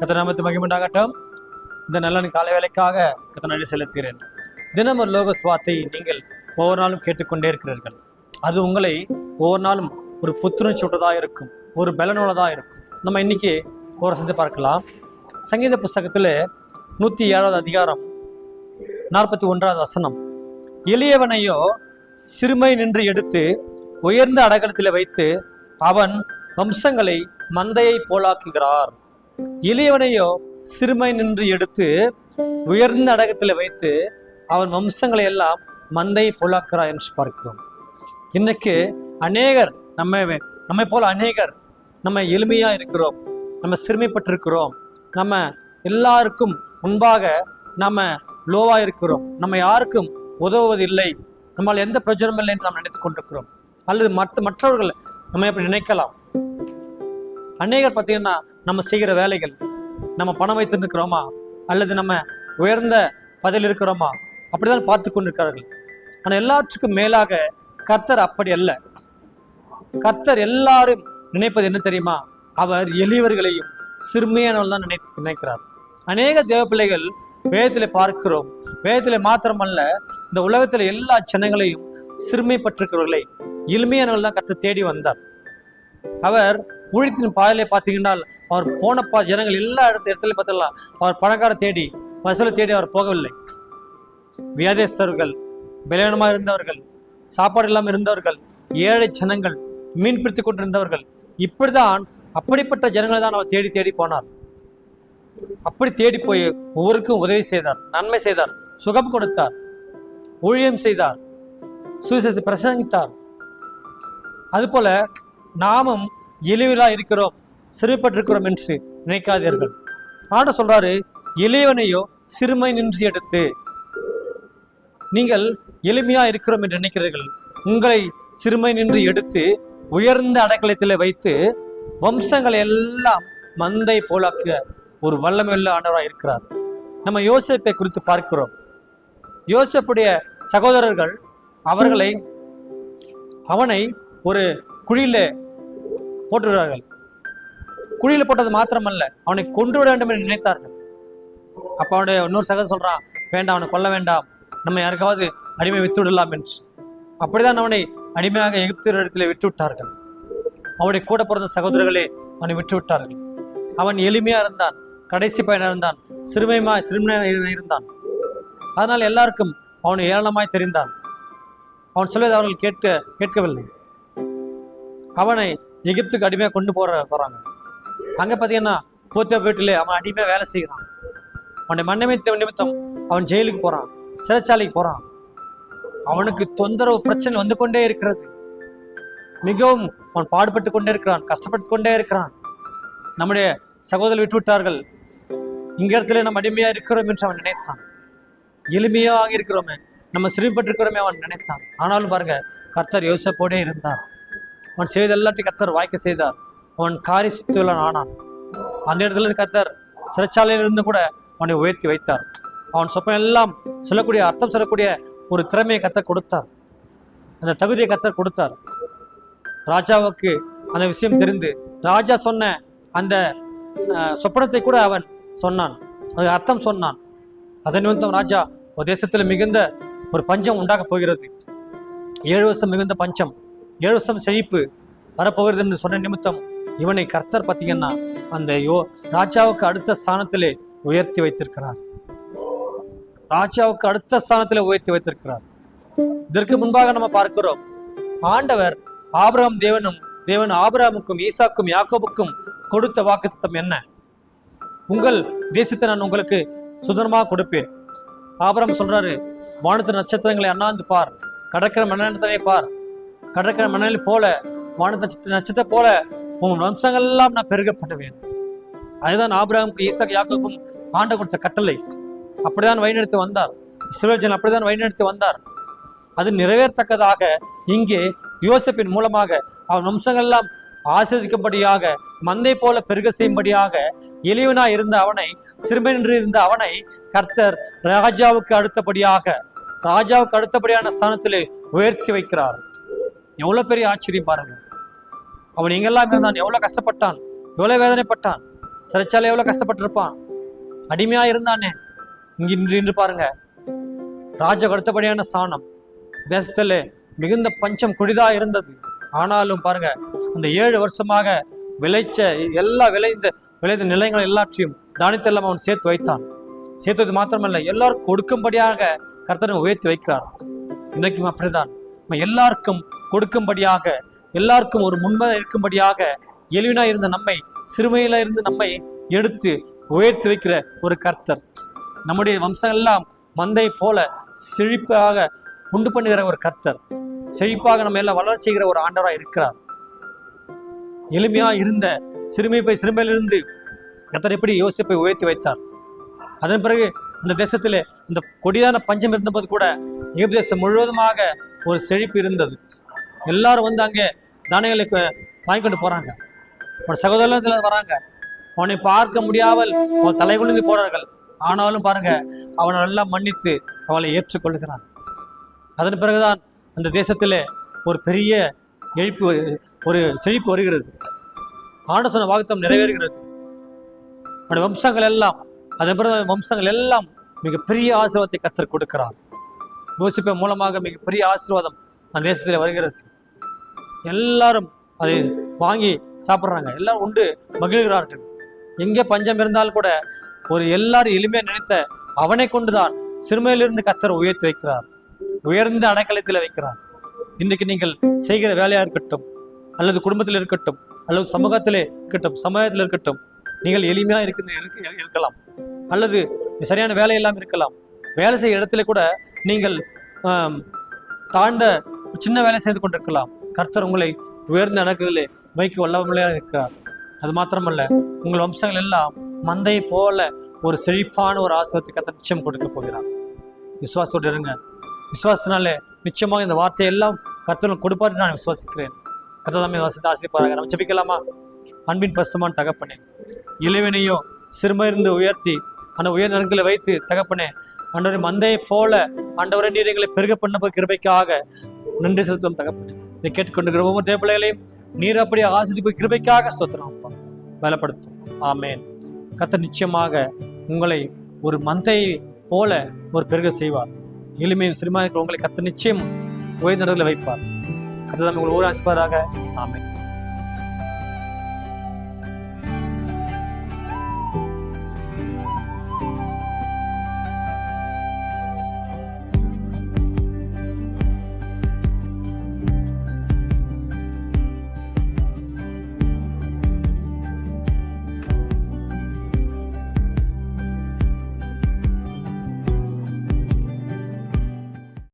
கத்தநாமத்து மகிமுண்டாகட்டும் இந்த நல்ல காலை வேலைக்காக கத்த நன்றி செலுத்துகிறேன். தினம் ஒரு லோக சுவாத்தை நீங்கள் ஒவ்வொரு நாளும் கேட்டுக்கொண்டே இருக்கிறீர்கள். அது உங்களை ஒவ்வொரு நாளும் ஒரு புத்துணர்ச்சி விட்டதாக இருக்கும் ஒரு பலனுள்ளதாக இருக்கும். நம்ம இன்னைக்கு ஒரு சிந்தை பார்க்கலாம். சங்கீத புஸ்தகத்தில் நூற்றி ஏழாவது அதிகாரம் நாற்பத்தி ஒன்றாவது வசனம். எளியவனையோ சிறுமை நின்று எடுத்து உயர்ந்த அடகலத்தில் வைத்து அவன் வம்சங்களை மந்தையை போலாக்குகிறார். எளியவனையோ சிறுமை நின்று எடுத்து உயர்ந்த அடகத்தில் வைத்து அவன் வம்சங்களை எல்லாம் மந்தை போலாக்குகிறார் என்று பார்க்கிறோம். இன்னைக்கு அநேகர் நம்ம நம்மை போல அநேகர் நம்ம எளிமையா இருக்கிறோம் நம்ம சிறுமைப்பட்டிருக்கிறோம் நம்ம எல்லாருக்கும் முன்பாக நம்ம லோவா இருக்கிறோம் நம்ம யாருக்கும் உதவுவதில்லை நம்மால் எந்த பிரயோஜனமும் இல்லை என்று நாம் நினைத்துக் கொண்டிருக்கிறோம். அல்லது மற்ற மற்றவர்கள் நம்ம எப்படி நினைக்கலாம்? அநேகர் பார்த்தீங்கன்னா நம்ம செய்கிற வேலைகள் நம்ம பணம் வைத்து இருக்கிறோமா? அல்லது நம்ம உயர்ந்த பதவியில் இருக்கிறோமா? அப்படிதான் பார்த்து கொண்டிருக்கிறார்கள். ஆனால் எல்லாற்றுக்கும் மேலாக கர்த்தர் அப்படி அல்ல. கர்த்தர் எல்லாரும் நினைப்பது என்ன தெரியுமா? அவர் எளியவர்களையும் சிறுமையானவள் தான் நினைத்து நினைக்கிறார். அநேக தேவ பிள்ளைகள் வேதத்தில் பார்க்கிறோம். வேதத்தில் மாத்திரமல்ல இந்த உலகத்தில் எல்லா ஜனங்களையும் சிறுமைப்பட்டிருக்கிறவர்களை எளிமையானவர்கள் தான் கர்த்தர் தேடி வந்தார். அவர் ஊழியத்தின் பாதையிலே பார்த்தீங்கன்னா அவர் போன பா ஜனங்கள் எல்லா இடத்து இடத்துல பார்த்துடலாம். அவர் பணக்கார தேடி பசுல தேடி அவர் போகவில்லை. வியாதேஸ்தர்கள் பலவீனமாக இருந்தவர்கள் சாப்பாடு இல்லாமல் இருந்தவர்கள் ஏழை ஜனங்கள் மீன் பிடித்து கொண்டிருந்தவர்கள் இப்படிதான் அப்படிப்பட்ட ஜனங்களை தான் அவர் தேடி தேடி போனார். அப்படி தேடி போய் ஒவ்வொருக்கும் உதவி செய்தார் நன்மை செய்தார் சுகம் கொடுத்தார் ஊழியம் செய்தார் சுவிசேஷத்தை பிரசங்கித்தார். அதுபோல நாமும் எளிவிலா இருக்கிறோம் சிறுபட்டிருக்கிறோம் என்று நினைக்காதீர்கள். ஆட சொல்றாரு இளையவனையோ சிறுமை நின்று எடுத்து நீங்கள் எளிமையா இருக்கிறோம் என்று நினைக்கிறீர்கள். உங்களை சிறுமை நின்று எடுத்து உயர்ந்த அடைக்கலத்தில் வைத்து வம்சங்களை எல்லாம் மந்தை போலாக்க ஒரு வல்லமையுள்ள ஆண்டவராக இருக்கிறார். நம்ம யோசிப்பை குறித்து பார்க்கிறோம். யோசிப்புடைய சகோதரர்கள் அவர்களை அவனை ஒரு குழியில போட்டுவிடுவார்கள் குழியில் போட்டது மாத்திரமல்ல அவனை கொண்டு விட வேண்டும் என்று நினைத்தார்கள். அப்போ அவனுடைய இன்னொரு சகோதரர் சொல்கிறான் வேண்டாம் அவனை கொல்ல வேண்டாம். நம்ம யாருக்காவது அடிமை வித்து விடலாம் என்று. அப்படிதான் அவனை அடிமையாக எகிப்து இடத்துல விட்டு விட்டார்கள். அவனுடைய கூட பிறந்த சகோதரர்களே அவனை விட்டு விட்டார்கள். அவன் எளிமையாக இருந்தான் கடைசி பயனாக இருந்தான் சிறுமைமா சிறுமையாக இருந்தான். அதனால் எல்லாருக்கும் அவனை ஏளனமாய் தெரிந்தான். அவன் சொல்வதை அவர்கள் கேட்க கேட்கவில்லை. அவனை எகிப்துக்கு அடிமையாக கொண்டு போகிற போகிறாங்க அங்கே பார்த்தீங்கன்னா போத்தியா வீட்டிலே அவன் அடிமையாக வேலை செய்கிறான். அவனுடைய மன்னமித்த நிமித்தம் அவன் ஜெயிலுக்கு போகிறான் சிறைச்சாலைக்கு போகிறான் அவனுக்கு தொந்தரவு பிரச்சனை வந்து கொண்டே இருக்கிறது. மிகவும் அவன் பாடுபட்டு கொண்டே இருக்கிறான் கஷ்டப்பட்டு கொண்டே இருக்கிறான். நம்முடைய சகோதரர் விட்டு விட்டார்கள். இங்க இடத்துல நம்ம அடிமையாக இருக்கிறோம் என்று அவன் நினைத்தான். எளிமையாக இருக்கிறோமே நம்ம சிறுபட்டிருக்கிறோமே அவன் நினைத்தான். ஆனாலும் பாருங்க கர்த்தர் யோசப்போடே இருந்தார். அவன் செய்த எல்லாத்தையும் கர்த்தர் வாய்க்க செய்தார். அவன் காரி சுத்தியுள்ளன் ஆனான். அந்த இடத்துல இருந்து கர்த்தர் சிறைச்சாலையிலிருந்து கூட அவனை உயர்த்தி வைத்தார். அவன் சொப்பம் எல்லாம் சொல்லக்கூடிய அர்த்தம் சொல்லக்கூடிய ஒரு திறமையை கத்தர் கொடுத்தார். அந்த தகுதியை கத்தர் கொடுத்தார். ராஜாவுக்கு அந்த விஷயம் தெரிந்து ராஜா சொன்ன அந்த சொப்பனத்தை கூட அவன் சொன்னான். அது அர்த்தம் சொன்னான். அதன் நிமித்தம் ராஜா ஒரு தேசத்தில் மிகுந்த ஒரு பஞ்சம் உண்டாக போகிறது. ஏழு வருஷம் மிகுந்த பஞ்சம். ஏழு வருஷம் செழிப்பு வரப்போகிறது என்று சொன்ன நிமித்தம் இவனை கர்த்தர் பார்த்தீங்கன்னா அந்த யோ ராஜாவுக்கு அடுத்த ஸ்தானத்திலே உயர்த்தி வைத்திருக்கிறார். ராஜாவுக்கு அடுத்த ஸ்தானத்திலே உயர்த்தி வைத்திருக்கிறார். இதற்கு முன்பாக நம்ம பார்க்கிறோம். ஆண்டவர் ஆபிரகம் தேவனும் தேவன் ஆபிரகமுக்கும் ஈசாக்கும் யாக்கோபுக்கும் கொடுத்த வாக்குத்தத்தம் என்ன? உங்கள் தேசத்தை நான் உங்களுக்கு சுதந்திரமாக கொடுப்பேன். ஆபரம் சொல்றாரு வானத்து நட்சத்திரங்களை அண்ணாந்து பார் கடற்கரை மண்ணெண்ணத்தை பார் கடற்கரை மணலில் போல வான நட்சத்திர நட்சத்திர போல உன் வம்சங்கள் எல்லாம் நான் பெருக பண்ணுவேன் அதுதான் ஆபிரகமுக்கு ஈசாக் யாக்கோபும் ஆண்ட கொடுத்த கட்டளை. அப்படிதான் வழிநடத்தி வந்தார். சிவஜன் அப்படிதான் வழிநடத்தி வந்தார். அது நிறைவேறத்தக்கதாக இங்கே யோசப்பின் மூலமாக அவன் வம்சங்கள்லாம் ஆசிரிக்கும்படியாக மந்தை போல பெருக செய்யும்படியாக எளிவனாய் இருந்த அவனை சிறுமை நின்று இருந்த அவனை கர்த்தர் ராஜாவுக்கு அடுத்தபடியாக ராஜாவுக்கு அடுத்தபடியான ஸ்தானத்திலே உயர்த்தி வைக்கிறார். எவ்வளோ பெரிய ஆச்சரியம் பாருங்க. அவன் எங்கெல்லாம் இருந்தான்? எவ்வளோ கஷ்டப்பட்டான்? எவ்வளோ வேதனைப்பட்டான்? சிறைச்சாலை எவ்வளோ கஷ்டப்பட்டிருப்பான்? அடிமையாக இருந்தானே? இங்கு இன்று இன்று பாருங்க. ராஜ அடுத்தபடியான ஸ்தானம் தேசத்தில் மிகுந்த பஞ்சம் குடிதா இருந்தது. ஆனாலும் பாருங்க அந்த ஏழு வருஷமாக விளைச்ச எல்லா விளைந்த விளைந்த நிலையங்கள் எல்லாற்றையும் தானித்தெல்லாம் அவன் சேர்த்து வைத்தான். சேர்த்தது மாத்திரமல்ல எல்லாரும் கொடுக்கும்படியாக கர்த்தனை உயர்த்தி வைக்கிறார். இன்றைக்கும் அப்படிதான் நம்ம எல்லாருக்கும் கொடுக்கும்படியாக எல்லாருக்கும் ஒரு முன்மதை இருக்கும்படியாக எளிவினா இருந்த நம்மை சிறுமையில இருந்து நம்மை எடுத்து உயர்த்தி வைக்கிற ஒரு கர்த்தர். நம்முடைய வம்சம் எல்லாம் மந்தை போல செழிப்பாக உண்டு பண்ணுகிற ஒரு கர்த்தர். செழிப்பாக நம்ம எல்லாம் வளர செய்கிற ஒரு ஆண்டவராக இருக்கிறார். எளிமையா இருந்த சிறுமை போய் சிறுமையிலிருந்து கர்த்தர் எப்படி யோசிப்பை உயர்த்தி வைத்தார்? அதன் பிறகு அந்த தேசத்திலே அந்த கொடியான பஞ்சம் இருந்தபோது கூட எகிப்து முழுவதுமாக ஒரு செழிப்பு இருந்தது. எல்லாரும் வந்து அங்கே தானியங்களுக்கு வாங்கி கொண்டு போகிறாங்க ஒரு சகோதரத்தில் வராங்க. அவனை பார்க்க முடியாமல் அவன் தலை குழுந்து போகிறார்கள் ஆனாலும் பாருங்க அவனை நல்லா மன்னித்து அவளை ஏற்றுக்கொள்கிறான். அதன் பிறகுதான் அந்த தேசத்தில் ஒரு பெரிய எழுப்பு ஒரு செழிப்பு வருகிறது. ஆண்டு வாக்குத்தம் நிறைவேறுகிறது. அவனுடைய வம்சங்கள் எல்லாம் அதன் பிறகு வம்சங்கள் எல்லாம் மிகப்பெரிய ஆசீர்வாதத்தை கத்தர் கொடுக்கிறார். யோசிப்பை மூலமாக மிகப்பெரிய ஆசீர்வாதம் அந்த தேசத்தில் வருகிறது. எல்லாரும் அதை வாங்கி சாப்பிட்றாங்க. எல்லாம் உண்டு மகிழ்கிறார்கள். எங்கே பஞ்சம் இருந்தால் கூட ஒரு எல்லாரும் எளிமையா நினைத்த அவனை கொண்டுதான் சிறுமையிலிருந்து கத்தர் உயர்த்தி வைக்கிறார். உயர்ந்த அடைக்கலத்தில் வைக்கிறார். இன்றைக்கு நீங்கள் செய்கிற வேலையா இருக்கட்டும் அல்லது குடும்பத்தில் இருக்கட்டும் அல்லது சமூகத்திலே இருக்கட்டும் சமுதாயத்தில் இருக்கட்டும் நீங்கள் எளிமையா இருக்கு இருக்க- இருக்கலாம். அல்லது சரியான வேலை இல்லாமல் இருக்கலாம். வேலை செய்ய இடத்துல கூட நீங்கள் ஆம், தாழ்ந்த சின்ன வேலை செய்து கொண்டிருக்கலாம். கர்த்தர் உங்களை உயர்ந்த அடக்குதலே வைக்க வல்லமையாக இருக்கிறார். அது மாத்திரமல்ல உங்கள் வம்சங்கள் எல்லாம் மந்தையை போல ஒரு செழிப்பான ஒரு ஆசிரியத்தை கத்த நிச்சயம் கொடுக்க போகிறார். விசுவாசத்தோடு இருங்க. விசுவாசத்தினாலே நிச்சயமாக இந்த வார்த்தையெல்லாம் எல்லாம் கொடுப்பார் நான் விசுவாசிக்கிறேன். கர்த்தர் தம்மை வாசித்து ஆசிரிப்பாராக நம்ம ஜபிக்கலாமா? அன்பின் பசுமான் தகப்பனே இளைவனையும் சிறுமையிருந்து உயர்த்தி அந்த உயர் நலன்களை வைத்து தகப்பனே ஆண்டவரே மந்தையை போல ஆண்டவரை நீர் எங்களை பெருக பண்ண போய் கிருபைக்காக நன்றி செலுத்தும் தகப்பனே. இதை கேட்டுக்கொண்டிருக்கிற ஒவ்வொரு தேவ பிள்ளைகளையும் நீர் அப்படி ஆசிரியர் போய் கிருபைக்காக ஸ்தோத்திரம் அப்பா. பலப்படுத்தும் ஆமேன். கத்த நிச்சயமாக உங்களை ஒரு மந்தையை போல ஒரு பெருக செய்வார். எளிமையும் சிறுமாயிருக்கிற உங்களை கத்த நிச்சயம் உயர்ந்த வைப்பார். கர்த்தர் உங்களை ஊராசிப்பதாக ஆமேன்.